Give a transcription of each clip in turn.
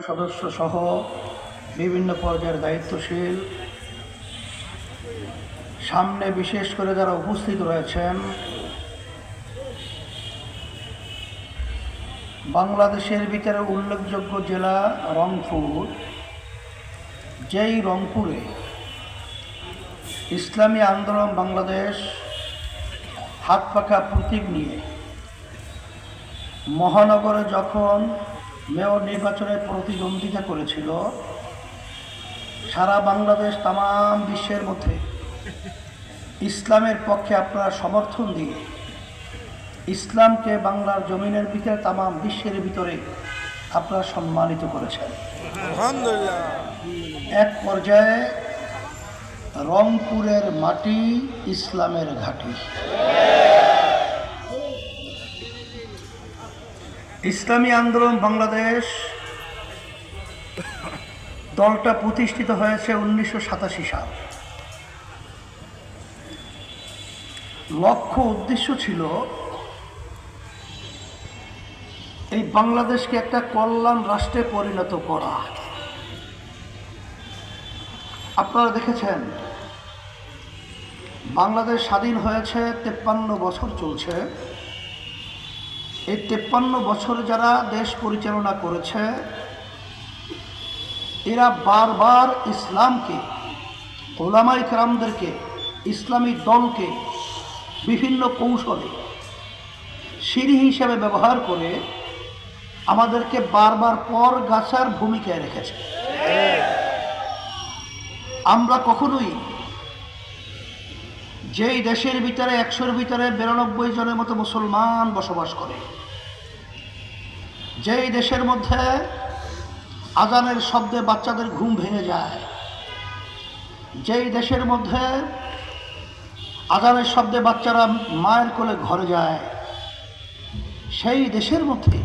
সদস্য সহ বিভিন্ন পর্যায়ের দায়িত্বশীল। সামনে বিশেষ করে যারা উপস্থিত রয়েছেন, বাংলাদেশের ভিতরে উল্লেখযোগ্য জেলা রংপুর। যেই রংপুরে ইসলামী আন্দোলন বাংলাদেশ হাত পাখা প্রতীক নিয়ে মহানগরে যখন মেয়র নির্বাচনে প্রতিদ্বন্দ্বিতা করেছিল সারা বাংলাদেশ তাম বিশ্বের মধ্যে। ইসলামের পক্ষে আপনারা সমর্থন দিয়ে ইসলামকে বাংলার জমিনের ভিতরে তাম বিশ্বের ভিতরে আপনারা সম্মানিত করেছেন। এক পর্যায়ে রংপুরের মাটি ইসলামের ঘাঁটি। ইসলামী আন্দোলন বাংলাদেশ দলটা প্রতিষ্ঠিত হয়েছে উনিশশো সাতাশি সাল। লক্ষ্য উদ্দেশ্য ছিল এই বাংলাদেশকে একটা কল্যাণ রাষ্ট্রে পরিণত করা। আপনারা দেখেছেন, বাংলাদেশ স্বাধীন হয়েছে তেপ্পান্ন বছর চলছে। এই তেপ্পান্ন বছর যারা দেশ পরিচালনা করেছে, এরা বারবার ইসলামকে ওলামাই কারামদেরকে, ইসলামী দলকে বিভিন্ন কৌশলে সিঁড়ি হিসাবে ব্যবহার করে আমাদেরকে বারবার পর গাছার ভূমিকায় রেখেছে। আমরা কখনোই যেই দেশের ভিতরে একশোর ভিতরে বিরানব্বই জনের মতো মুসলমান বসবাস করে, যেই দেশের মধ্যে আজানের শব্দে বাচ্চাদের ঘুম ভেঙে যায়, যেই দেশের মধ্যে আজানের শব্দে বাচ্চারা মায়ের কোলে ঘরে যায়, সেই দেশের মধ্যে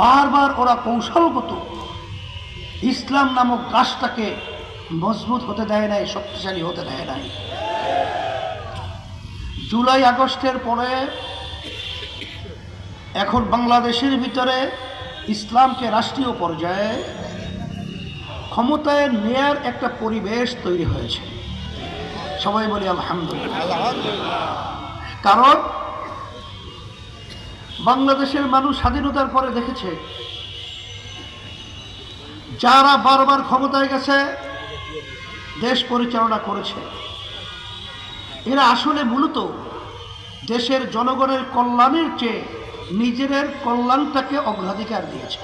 বারবার ওরা কৌশলগত ইসলাম নামক গাছটাকে মজবুত হতে দেয় নাই, শক্তিশালী হতে দেয় নাই। জুলাই আগস্টের পরে এখন বাংলাদেশের ভিতরে ইসলামকে রাষ্ট্রীয় পর্যায়ে ক্ষমতায় নেয়ার একটা পরিবেশ তৈরি হয়েছে। সবাই বলি আলহামদুলিল্লাহ। কারণ বাংলাদেশের মানুষ স্বাধীনতার পরে দেখেছে, যারা বারবার ক্ষমতায় গেছে, দেশ পরিচালনা করেছে। এরা আসলে মূলত দেশের জনগণের কল্যাণের চেয়ে নিজেদের কল্যাণটাকে অগ্রাধিকার দিয়েছে।